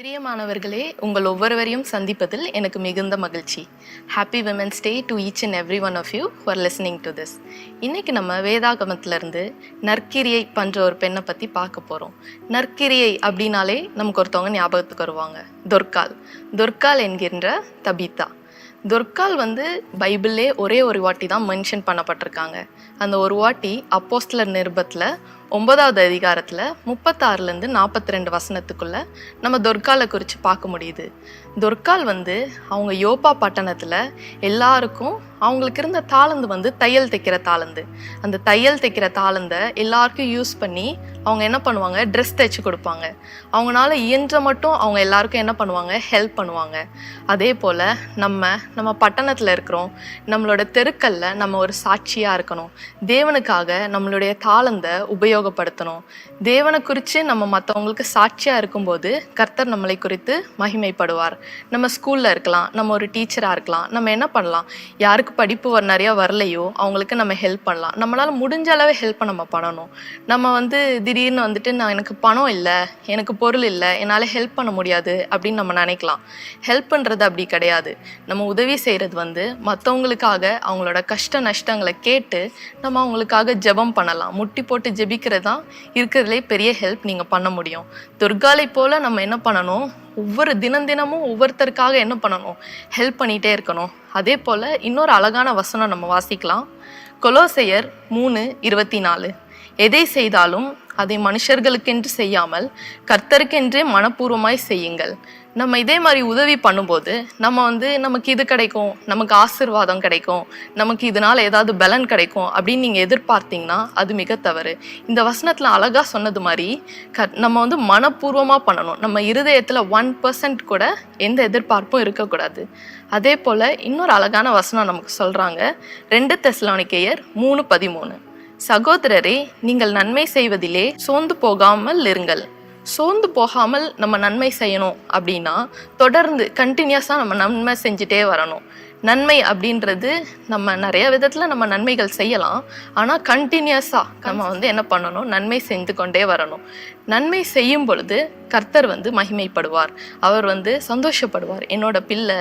பிரியமானவர்களே உங்கள் ஒவ்வொருவரையும் சந்திப்பதில் எனக்கு மிகுந்த மகிழ்ச்சி. Happy women's day to each and every one of you for listening to this இன்றைக்கி நம்ம வேதாகமத்திலேருந்து நற்கிரியை பண்ற ஒரு பெண்ணை பற்றி பார்க்க போகிறோம் நற்கிரியை அப்படின்னாலே நமக்கு ஒருத்தவங்க ஞாபகத்துக்கு வருவாங்க. துர்கால் துர்கால் என்கின்ற தபிதா துர்கால் வந்து பைபிளே ஒரே ஒரு வாட்டி தான் மென்ஷன் பண்ணப்பட்டிருக்காங்க. அந்த ஒரு வாட்டி அப்போஸ்டலர் நிருபத்தில் ஒன்பதாவது அதிகாரத்தில் முப்பத்தாறுலேருந்து நாற்பத்தி ரெண்டு வசனத்துக்குள்ள நம்ம தொர்காலை குறித்து பார்க்க முடியுது. தொர்கால் வந்து அவங்க யோபா பட்டணத்தில் எல்லாருக்கும் அவங்களுக்கு இருந்த தாளந்து வந்து தையல் தைக்கிற தாளந்து. அந்த தையல் தைக்கிற தாளந்தை எல்லாருக்கும் யூஸ் பண்ணி அவங்க என்ன பண்ணுவாங்க? ட்ரெஸ் தைச்சு கொடுப்பாங்க. அவங்களால இயன்ற மட்டும் அவங்க எல்லாருக்கும் என்ன பண்ணுவாங்க? ஹெல்ப் பண்ணுவாங்க. அதே போல் நம்ம நம்ம பட்டணத்தில் இருக்கிறோம். நம்மளோட தெருக்களில் நம்ம ஒரு சாட்சியாக இருக்கணும். தேவனுக்காக நம்மளுடைய தாளந்தை உபயோகப்படுத்தணும். தேவனை குறித்து நம்ம மற்றவங்களுக்கு சாட்சியாக இருக்கும்போது கர்த்தர் நம்மளை குறித்து மகிமைப்படுவார். நம்ம ஸ்கூலில் இருக்கலாம் நம்ம ஒரு டீச்சராக இருக்கலாம் நம்ம என்ன பண்ணலாம்? யாருக்கு படிப்பு வர நிறையா வரலையோ அவங்களுக்கு நம்ம ஹெல்ப் பண்ணலாம். நம்மளால் முடிஞ்ச அளவு ஹெல்ப் நம்ம பண்ணணும். நம்ம வந்து திடீர்னு வந்துட்டு நான் எனக்கு பணம் இல்லை எனக்கு பொருள் இல்லை என்னால் ஹெல்ப் பண்ண முடியாது அப்படின்னு நம்ம நினைக்கலாம். ஹெல்ப்ன்றது அப்படி கிடையாது. நம்ம உதவி செய்கிறது வந்து மற்றவங்களுக்காக அவங்களோட கஷ்ட நஷ்டங்களை கேட்டு நம்ம அவங்களுக்காக ஜெபம் பண்ணலாம். முட்டி போட்டு ஜெபிக்கிறது தான் இருக்கிறதுலே பெரிய ஹெல்ப் நீங்கள் பண்ண முடியும். துர்காலை போல் நம்ம என்ன பண்ணணும்? ஒவ்வொரு தினம் தினமும் ஒவ்வொருத்தருக்காக என்ன பண்ணணும்? ஹெல்ப் பண்ணிகிட்டே இருக்கணும். அதே போல் இன்னொரு அழகான வசனம் நம்ம வாசிக்கலாம். கொலோசையர் மூணு இருபத்தி நாலு எதை செய்தாலும் அதை மனுஷர்களுக்கென்று செய்யாமல் கர்த்தருக்கென்றே மனப்பூர்வமாய் செய்யுங்கள். நம்ம இதே மாதிரி உதவி பண்ணும்போது நம்ம வந்து நமக்கு இது கிடைக்கும் நமக்கு ஆசீர்வாதம் கிடைக்கும் நமக்கு இதனால ஏதாவது பலன் கிடைக்கும் அப்படின்னு நீங்கள் எதிர்பார்த்தீங்கன்னா அது மிக தவறு. இந்த வசனத்தில் அழகாக சொன்னது மாதிரி க நம்ம வந்து மனப்பூர்வமாக பண்ணணும். நம்ம இருதயத்தில் ஒன் பர்சன்ட் கூட எந்த எதிர்பார்ப்பும் இருக்கக்கூடாது. அதே போல் இன்னொரு அழகான வசனம் நமக்கு சொல்கிறாங்க ரெண்டு தெஸ்லானிக்கேயர் மூணு பதிமூணு. சகோதரரே நீங்கள் நன்மை செய்வதிலே சோர்ந்து போகாமல் இருங்கள். சோர்ந்து போகாமல் நம்ம நன்மை செய்யணும் அப்படின்னா தொடர்ந்து கண்டினியூஸாக நம்ம நன்மை செஞ்சுட்டே வரணும். நன்மை அப்படின்றது நம்ம நிறைய விதத்தில் நம்ம நன்மைகள் செய்யலாம். ஆனால் கண்டினியூஸாக நம்ம வந்து என்ன பண்ணணும்? நன்மை செஞ்சு கொண்டே வரணும். நன்மை செய்யும் பொழுது கர்த்தர் வந்து மகிமைப்படுவார். அவர் வந்து சந்தோஷப்படுவார். என்னோட பிள்ளை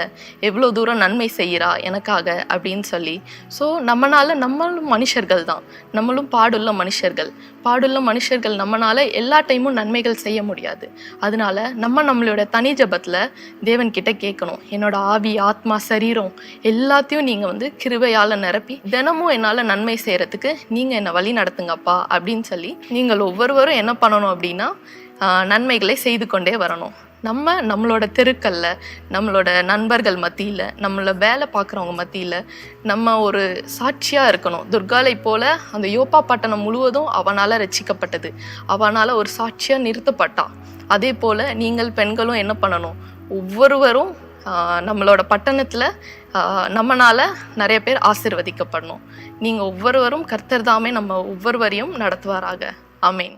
எவ்வளோ தூரம் நன்மை செய்கிறா? எனக்காக அப்படின்னு சொல்லி. ஸோ நம்மனால நம்மளும் மனுஷர்கள் தான். நம்மளும் பாடுள்ள மனுஷர்கள். பாடுள்ள மனுஷர்கள் நம்மனால எல்லா டைமும் நன்மைகள் செய்ய முடியாது. அதனால நம்ம நம்மளோட தனி ஜபத்தில் தேவன்கிட்ட கேட்கணும். என்னோட ஆவி ஆத்மா சரீரம் எல்லாத்தையும் நீங்கள் வந்து கிருபையால் நிரப்பி தினமும் என்னால் நன்மை செய்கிறதுக்கு நீங்கள் என்னை வழி நடத்துங்கப்பா அப்படின்னு சொல்லி நீங்கள் ஒவ்வொருவரும் என்ன பண்ணணும் அப்படின்னா நன்மைகளை செய்து கொண்டே வரணும். நம்ம நம்மளோட தெருக்கல்ல நம்மளோட நண்பர்கள் மத்தியில் நம்மளை வேலை பார்க்குறவங்க மத்தியில் நம்ம ஒரு சாட்சியாக இருக்கணும். துர்காலை போல் அந்த யோப்பா பட்டணம் முழுவதும் அவனால் ரசிக்கப்பட்டது அவனால் ஒரு சாட்சியாக நிறுத்தப்பட்டா. அதே போல் நீங்கள் பெண்களும் என்ன பண்ணணும்? ஒவ்வொருவரும் நம்மளோட பட்டணத்தில் நம்மனால் நிறைய பேர் ஆசிர்வதிக்கப்படணும். நீங்கள் ஒவ்வொருவரும் கர்த்தர் தாமே நம்ம ஒவ்வொருவரையும் நடத்துவாராக. அமேன்